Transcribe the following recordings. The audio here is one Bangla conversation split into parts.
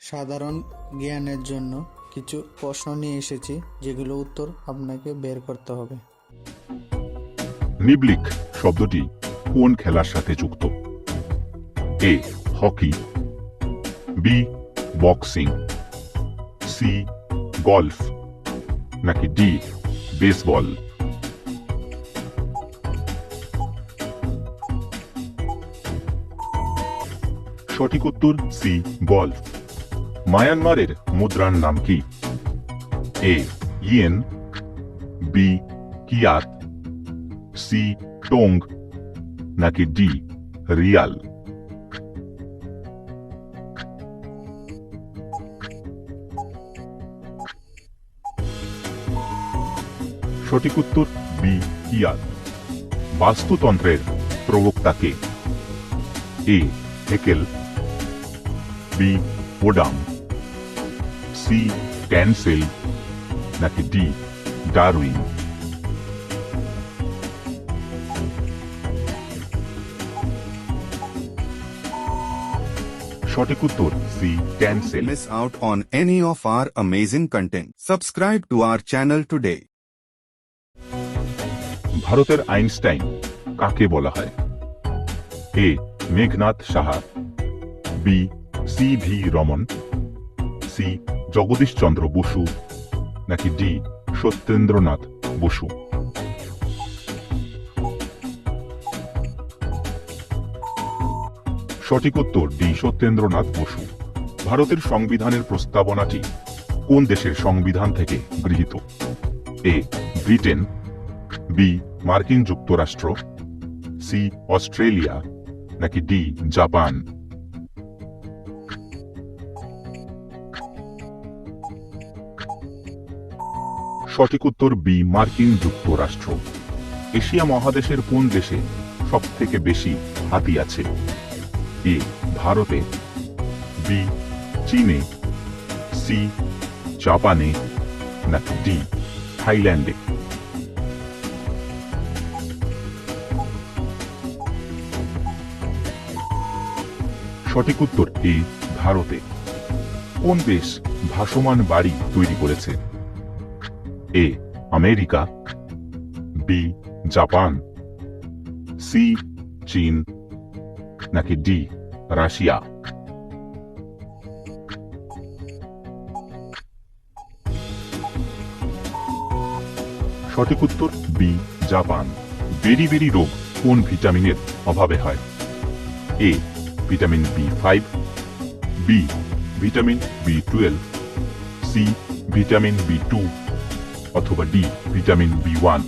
সাধারণ জ্ঞানের জন্য কিছু প্রশ্ন নিয়ে এসেছি, যেগুলো উত্তর আপনাকে বের করতে হবে। নিবলিক শব্দটি কোন খেলার সাথে যুক্ত? A, hockey, B, boxing, C, golf, নাকি ডি, বেসবল? সঠিক উত্তর সি, গলফ। মায়ানমারের মুদ্রার নাম কি? A, yen, B, kyat, C, Tonk, নাকি ডি, রিয়াল? সঠিক উত্তর, বি, কিয়াত। বাস্তুতন্ত্রের প্রবক্তাকে A, Haeckel. B, Odum. C cancel নাকি ডি ডারউইন সঠিক উত্তর C cancel miss out on any of our amazing content. Subscribe to our channel today. ভারতের আইনস্টাইন কাকে বলা হয় A Meghnath Saha B C V Raman C Jagadish Chandra Bose নাকি ডি সত্যেন্দ্রনাথ বসু? সঠিক উত্তর ডি সত্যেন্দ্রনাথ বসু। ভারতের সংবিধানের প্রস্তাবনাটি কোন দেশের সংবিধান থেকে গৃহীত? এ ব্রিটেন, বি মার্কিন যুক্তরাষ্ট্র, সি অস্ট্রেলিয়া, নাকি ডি জাপান? সঠিক উত্তর বি, মার্কিন যুক্তরাষ্ট্র। এশিয়া মহাদেশের কোন দেশে সব থেকে বেশি হাতি আছে? এ, ভারতে, বি, চীনে, সি, জাপানে নাকি ডি, থাইল্যান্ডে। সঠিক উত্তর এ, ভারতে। কোন দেশ ভাসমান বাড়ি তৈরি করেছে? A, America, B, Japan, C, চীন, নাকি ডি, রাশিয়া? সঠিক উত্তর, বি, জাপান। বেরি বেরি রোগ কোন ভিটামিনের অভাবে হয়? A, vitamin B five, B, vitamin B twelve, C, vitamin B two অথবা ডি, ভিটামিন বি ওয়ান।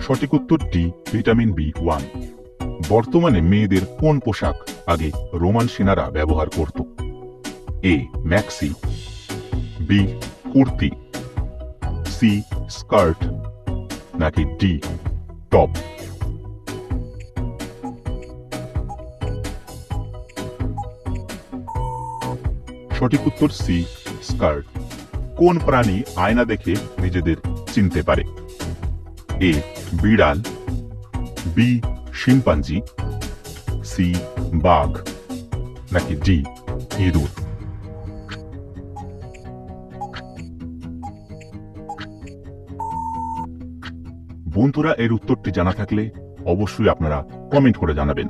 সঠিক উত্তর ডি, ভিটামিন বি ওয়ান। বর্তমানে মেয়েদের কোন পোশাক আগে রোমান সেনারা ব্যবহার করত? A, maxi, B, kurti, C, skirt, নাকি ডি, টপ? সঠিক উত্তর সি, স্কার্ট। কোন প্রাণী আয়না দেখে নিজেদের চিনতে পারে? এ, বিড়াল, বি, শিম্পাঞ্জি, সি, বাঘ, নাকি ডি, ইঁদুর? বন্ধুরা, এর উত্তরটি জানা থাকলে অবশ্যই আপনারা কমেন্ট করে জানাবেন।